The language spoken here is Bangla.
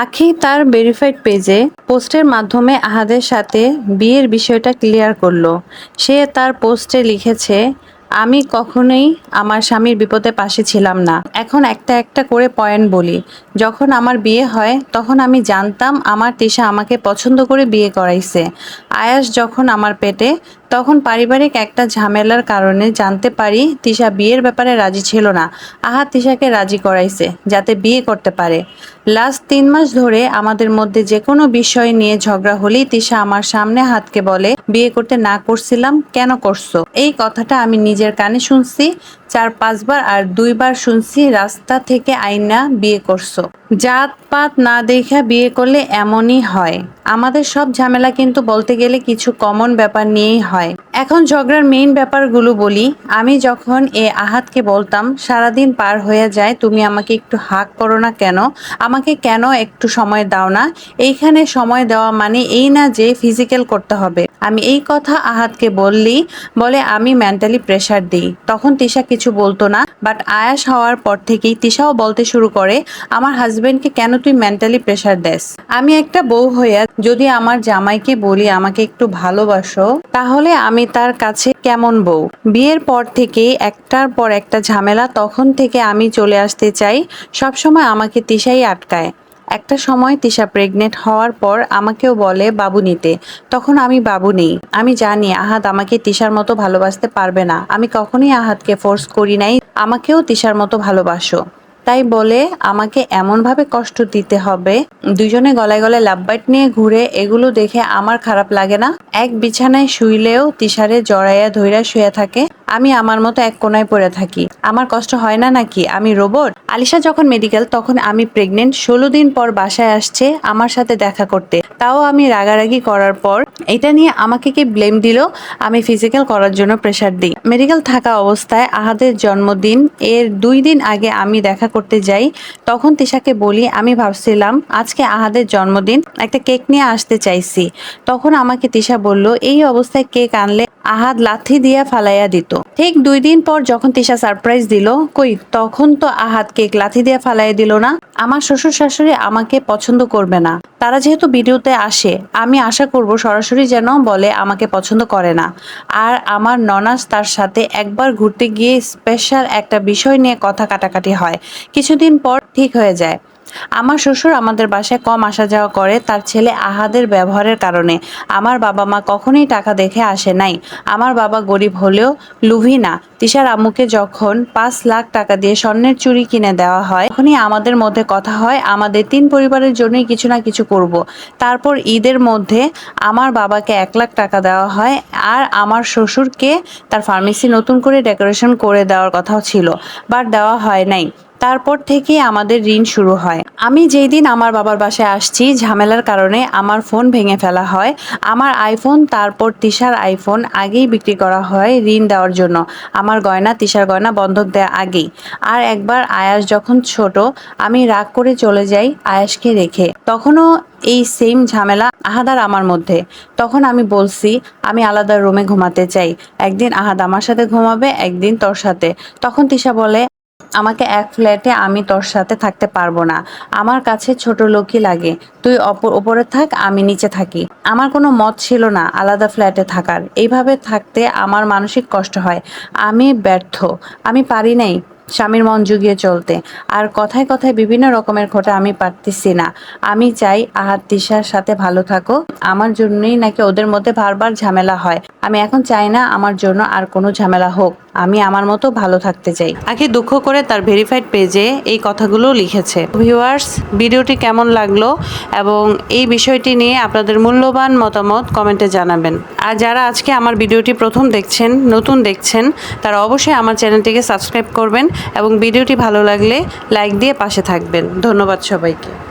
আখি তার ভেরিফাইড পেজে পোস্টের মাধ্যমে আহাদের সাথে বিয়ের বিষয়টা ক্লিয়ার করল। সে তার পোস্টে লিখেছে, আমি কখনোই আমার স্বামীর বিপদে পাশে ছিলাম না। এখন একটা একটা করে পয়েন্ট বলি। যখন আমার বিয়ে হয়, তখন আমি জানতাম আমার তিশা আমাকে পছন্দ করে বিয়ে করাইছে। আয়াস যখন আমার পেটে তখন পারিবারিক একটা ঝামেলার কারণে জানতে পারি তিশা বিয়ের ব্যাপারে রাজি ছিল না। আহা, তিশাকে রাজি করাইছে, যাতে বিয়ে করতে পারে। লাস্ট তিন মাস ধরে আমাদের মধ্যে যে কোনো বিষয় নিয়ে ঝগড়া হলেই তিশা আমার সামনে হাতকে বলে, বিয়ে করতে না করছিলাম, কেন করছ? এই কথাটা আমি নিজের কানে শুনছি, চার পাঁচবার আর দুইবার শুনছি, রাস্তা থেকে আইনা বিয়ে করছ। জাত পাত না দেখা বিয়ে করলে এমনই হয়। আমাদের সব ঝামেলা কিন্তু বলতে গেলে কিছু কমন ব্যাপার নিয়েই হয়। এখন ঝগড়ার মেইন ব্যাপারগুলো বলি। আমি যখন এ আহাতকে বলতাম, সারাদিন পার হয়ে যায়, তুমি আমাকে একটু হাক করো না কেন? আমাকে কেন একটু সময় দাও না? এইখানে সময় দেওয়া মানে এই না যে ফিজিক্যাল করতে হবে। আমি এই কথা আহাতকে বললি, বলে আমি মেন্টালি প্রেশার দিই। তখন তিশা কিছু বলতো না বাট আয়াস হওয়ার পর থেকেই তিশাও বলতে শুরু করে, আমার হাজবেন্ডকে কেন তুই মেন্টালি প্রেশার দেস? আমি একটা বউ হইয়া যদি আমার জামাইকে বলি, আমাকে একটু ভালোবাসো, তাহলে আমি তার কাছে কেমন বউ? বিয়ের পর থেকে একটার পর একটা ঝামেলা তখন থেকে আমি চলে আসতে চাই। সবসময় আমাকে তিশাই আটকায়। একটা সময় তিশা প্রেগনেন্ট হওয়ার পর আমাকেও বলে, বাবু নিতে। তখন আমি বাবু নেই। আমি জানি আহাদ আমাকে তিশার মতো ভালোবাসতে পারবে না। আমি কখনোই আহাদকে ফোর্স করি নাই। আমাকেও তিশার মতো ভালোবাসো। তাই বলে, আমাকে এমনভাবে কষ্ট দিতে হবে? দুজনে গলায় গলায় লাভবাইট নিয়ে ঘুরে এগুলো দেখে আমার খারাপ লাগে না। এক বিছানায় শুইলেও তিশারে জড়াইয়া ধইরা শুয়ে থাকে। আমি আমার মতো এক কোনায় পড়ে থাকি। আমার কষ্ট হয় না নাকি? আমি রোবট? আলিশা যখন মেডিকেল তখন আমি প্রেগনেন্ট ষোলো দিন পর বাসায় আসছে আমার সাথে দেখা করতে। তাও আমি রাগারাগি করার পর এটা নিয়ে আমাকে কি ব্লেম দিল? আমি ফিজিক্যাল করার জন্য প্রেশার দিই। মেডিকেল থাকা অবস্থায় আহাদের জন্মদিন। এর দুই দিন আগে আমি দেখা করতে যাই। তখন তিশাকে বলি, আমি ভাবছিলাম, আজকে আহাদের জন্মদিন, একটা কেক নিয়ে আসতে চাইছি। তখন আমাকে তিশা বলল, এই অবস্থায় কেক আনলে আহাদ লাথি দিয়া ফালাইয়া দিত। ঠিক দুই দিন পর যখন তিশা সারপ্রাইজ দিল, কই, তখন তো আহাদ কেক লাথি দিয়ে ফালাইয়া দিল না। আমার শ্বশুর শাশুড়ি আমাকে পছন্দ করবে না। তারা যেহেতু ভিডিওতে আসে, আমি আশা করব সরাসরি যেন বলে আমাকে পছন্দ করে না। আর আমার ননাস তার সাথে একবার ঘুরতে গিয়ে স্পেশাল একটা বিষয় নিয়ে কথা কাটাকাটি হয়। কিছুদিন পর ঠিক হয়ে যায়। আমার শ্বশুর আমাদের বাসায় কম আসা যাওয়া করে, তার ছেলে আহাদের ব্যবহারের কারণে। আমার বাবা মা কখনোই টাকা দেখে আসে নাই। আমার বাবা গরিব হলেও লুভি না। তিশার আম্মুকে যখন পাঁচ লাখ টাকা দিয়ে স্বর্ণের চুরি কিনে দেওয়া হয়, তখনই আমাদের মধ্যে কথা হয়, আমাদের তিন পরিবারের জন্যই কিছু না কিছু করব। তারপর ঈদের মধ্যে আমার বাবাকে এক লাখ টাকা দেওয়া হয় আর আমার শ্বশুরকে তার ফার্মেসি নতুন করে ডেকোরেশন করে দেওয়ার কথাও ছিল। বাট দেওয়া হয় নাই। তারপর থেকে আমাদের ঋণ শুরু হয়। আমি যেই দিন আমার বাবার বাসায় আসছি, ঝামেলার কারণে আমার ফোন ভেঙে ফেলা হয়। আমার আইফোন তারপর তিশার আইফোন আগেই বিক্রি করা হয় ঋণ দেওয়ার জন্য। আমার গয়না তিশার গয়না বন্ধক দেওয়া আগেই। আর একবার আয়াস যখন ছোট, আমি রাগ করে চলে যাই আয়াসকে রেখে। তখনও এই সেম ঝামেলা আহাদার আমার মধ্যে। তখন আমি বলছি, আমি আলাদা রুমে ঘুমাতে চাই। একদিন আহাদ আমার সাথে ঘুমাবে, একদিন তোর সাথে। তখন তিশা বলে আমাকে এক ফ্ল্যাটে আমি তোর সাথে থাকতে পারব না। আমার কাছে ছোট লোকই লাগে। তুই অপর, ওপরে থাক, আমি নিচে থাকি। আমার কোনো মত ছিল না আলাদা ফ্ল্যাটে থাকার। এইভাবে থাকতে আমার মানসিক কষ্ট হয়। আমি ব্যর্থ। আমি পারি নাই স্বামীর মন জুগিয়ে চলতে। আর কথায় কথায় বিভিন্ন রকমের খোটা আমি পারতেছি না। আমি চাই আহার তিশার সাথে ভালো থাকো আমার জন্যই নাকি ওদের মধ্যে বারবার ঝামেলা হয়। আমি এখন চাই না আমার জন্য আর কোনো ঝামেলা হোক। আমি আমার মতো ভালো থাকতে চাই। আগে দুঃখ করে তার ভেরিফাইড পেজে এই কথাগুলো লিখেছে। ভিউয়ার্স ভিডিওটি কেমন লাগল এবং এই বিষয়টি নিয়ে আপনাদের মূল্যবান মতামত কমেন্টে জানাবেন। আর যারা আজকে আমার ভিডিওটি প্রথম দেখছেন, নতুন দেখছেন, তারা অবশ্যই আমার চ্যানেলটিকে সাবস্ক্রাইব করবেন এবং ভিডিওটি ভালো লাগলে লাইক দিয়ে পাশে থাকবেন। ধন্যবাদ সবাইকে।